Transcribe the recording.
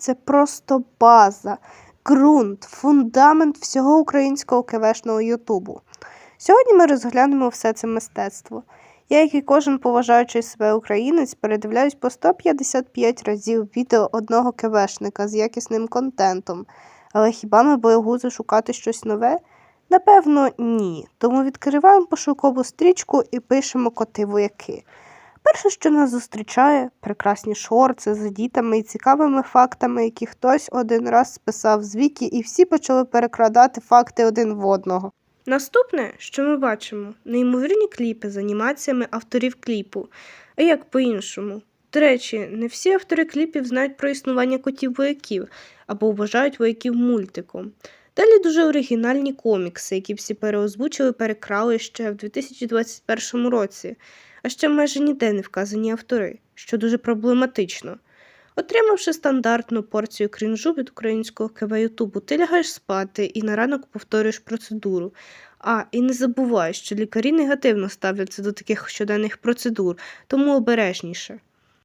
це просто база, ґрунт, фундамент всього українського кевешного Ютубу. Сьогодні ми розглянемо все це мистецтво. Я, як і кожен поважаючий себе українець, передивляюсь по 155 разів відео одного кевешника з якісним контентом. Але хіба ми боягузи шукати щось нове? Напевно, ні. Тому відкриваємо пошукову стрічку і пишемо коти вояки. Перше, що нас зустрічає, прекрасні шорти з дітами і цікавими фактами, які хтось один раз списав з віки, і всі почали перекладати факти один в одного. Наступне, що ми бачимо, неймовірні кліпи з анімаціями авторів кліпу. А як по-іншому? До речі, не всі автори кліпів знають про існування котів вояків або вважають вояків мультиком. Далі дуже оригінальні комікси, які всі переозвучили, перекрали ще в 2021 році, а ще майже ніде не вказані автори, що дуже проблематично. Отримавши стандартну порцію крінжу від українського КВ Ютубу, ти лягаєш спати і на ранок повторюєш процедуру. А, і не забувай, що лікарі негативно ставляться до таких щоденних процедур, тому обережніше.